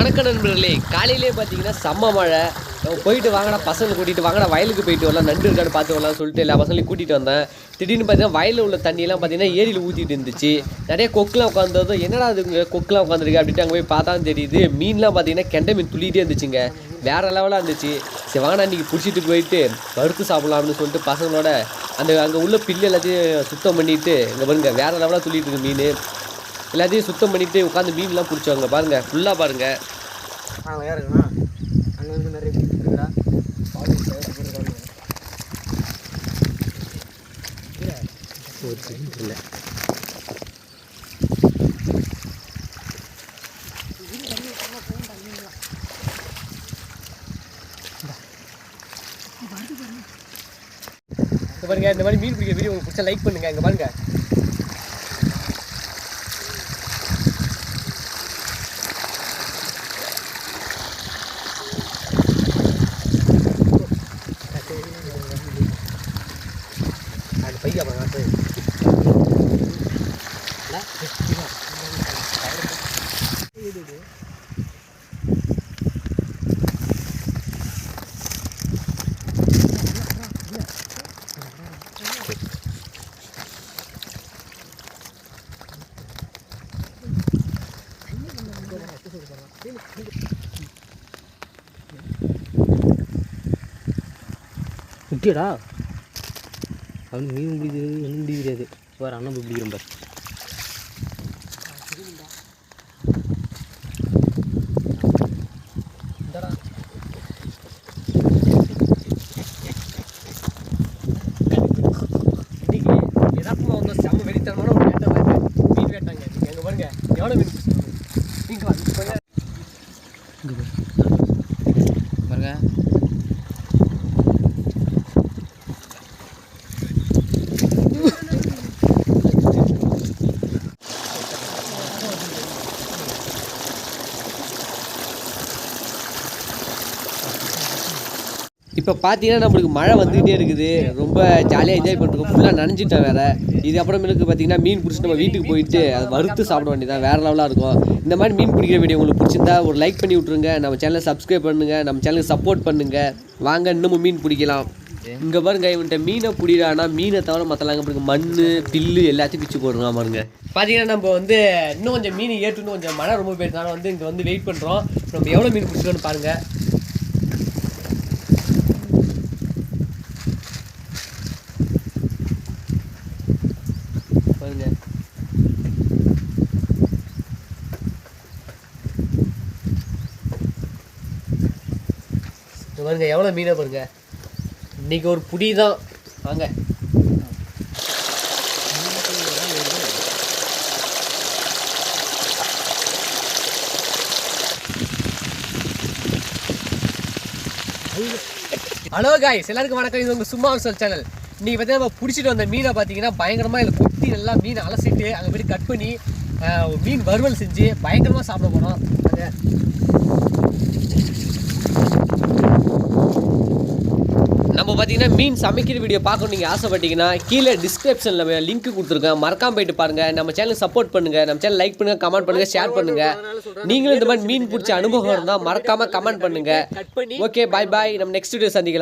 வணக்கம் நண்பர்களே. காலையிலே பார்த்தீங்கன்னா செம்ம மழை. போயிட்டு வாங்கடா பசங்களை கூட்டிகிட்டு வாங்கடா வயலுக்கு போயிட்டு வரலாம் நண்டு இருக்கான்னு பார்த்து வரலாம் சொல்லிட்டு எல்லா பசங்களையும் கூட்டிகிட்டு வந்தேன். திடீர்னு பார்த்தீங்கன்னா வயலில் உள்ள தண்ணியெல்லாம் பார்த்தீங்கன்னா ஏரியில் ஊற்றிட்டு இருந்துச்சு. நிறைய கொக்குலாம் உட்காந்ததும் என்னடா அதுங்க கொக்குலாம் உட்காந்துருக்கு அப்படின்ட்டு அங்கே போய் பார்த்தா தெரியுது மீன்லாம் பார்த்தீங்கன்னா கெண்டை மீன் துள்ளிகிட்டே இருந்துச்சுங்க. வேற லெவலாக இருந்துச்சு. சரி வாங்கடா இன்றைக்கி பிடிச்சிட்டு போயிட்டு வறுத்து சாப்பிட்லாம்னு அப்படின்னு சொல்லிட்டு பசங்களோட அந்த அங்கே உள்ள பில்லு எல்லாத்தையும் சுத்தம் பண்ணிவிட்டு இங்கே பாருங்க வேறு லெவலாக துள்ளிட்டு இருக்கு மீன். எல்லாத்தையும் சுத்தம் பண்ணிட்டு உட்காந்து மீன்லாம் பிடிச்சவங்க பாருங்க ஃபுல்லாக பாருங்க. அங்கே யாருங்கண்ணா அங்கே வந்து நிறைய மீன் இருக்குடா இல்லை பாருங்க இந்த மாதிரி மீன் பிடிக்கிற வீடியோ உங்களுக்கு பிடிச்சா லைக் பண்ணுங்க. இங்க பாருங்க. பையா பாருங்க முக்கியடா. அவன் மீன் பிடிக்கிறது என்ன பிடிக்கிறது. வேறு அண்ணன் போய் பிடிக்கிறேன் பார். செம்ம பாருங்க மீன் வேட்டாங்க நீங்க அங்க பாருங்க எவ்வளவு மீன் பிடிச்சிருக்காங்க நீங்க வந்து பாருங்க பாருங்க இப்போ பார்த்தீங்கன்னா நம்மளுக்கு மழை வந்துகிட்டே இருக்குது. ரொம்ப ஜாலியாக என்ஜாய் பண்ணிருக்கோம் ஃபுல்லாக நனைஞ்சிட்டேன் வேறு. இது அப்புறமேலுக்கு பார்த்தீங்கன்னா மீன் பிடிச்சிட்டு நம்ம வீட்டுக்கு போயிட்டு அது வறுத்து சாப்பிட வேண்டியதான் வேறு லெவலாக இருக்கும். இந்த மாதிரி மீன் பிடிக்கிற வீடியோ உங்களுக்கு பிடிச்சிருந்தா ஒரு லைக் பண்ணி விட்ருங்க நம்ம சேனலை சப்ஸ்கிரைப் பண்ணுங்க. நம்ம சேனலுக்கு சப்போர்ட் பண்ணுங்கள் வாங்க இன்னமும் மீன் பிடிக்கலாம். இங்கே பாருங்க இவன்கிட்ட மீனை பிடிடானா மீனை தவிர மற்றலாங்க பாருங்க. மண் பில்லு எல்லாத்தையும் பிச்சு போடுறான் பாருங்க. பார்த்தீங்கன்னா நம்ம வந்து இன்னும் கொஞ்சம் மீன் ஏற்றுன்னு கொஞ்சம் மழை ரொம்ப போயிருந்தாலும் வந்து இங்கே வந்து வெயிட் பண்ணுறோம் நம்ம எவ்வளோ மீன் பிடிச்சிருக்கோன்னு பாருங்கள் பாருங்க இங்க பாருங்க எவ்வளோ மீனை பாருங்க. இன்னைக்கு ஒரு புடி தான். வாங்க. ஹலோ காய்ஸ் எல்லாருக்கும் வணக்கம். இது உங்கள் சும்மா சொல் சேனல் இன்றைக்கி பார்த்தீங்கன்னா நம்ம பிடிச்சிட்டு வந்த மீனை பார்த்தீங்கன்னா பயங்கரமாக இதில் கொத்தி நல்லா மீனை அலசிட்டு அங்கே போய் கட் பண்ணி மீன் வறுவல் செஞ்சு பயங்கரமாக சாப்பிட போகிறோம் நம்ம பார்த்தீங்கன்னா மீன் சமைக்கிற வீடியோ பார்க்கணும் நீங்கள் ஆசைப்பட்டீங்கன்னா கீழே டிஸ்கிரிப்ஷனில் லிங்க் கொடுத்துருக்கேன். மறக்காம போயிட்டு பாருங்க. நம்ம சேனல் சப்போர்ட் பண்ணுங்க. நம்ம சேனல் லைக் பண்ணுங்க கமெண்ட் பண்ணுங்க ஷேர் பண்ணுங்க. நீங்களும் இந்த மாதிரி மீன் பிடிச்ச அனுபவம் இருந்தால் மறக்காம கமெண்ட் பண்ணுங்க. ஓகே பாய் பாய் நம்ம நெக்ஸ்ட் வீடியோ சந்திக்கலாம்.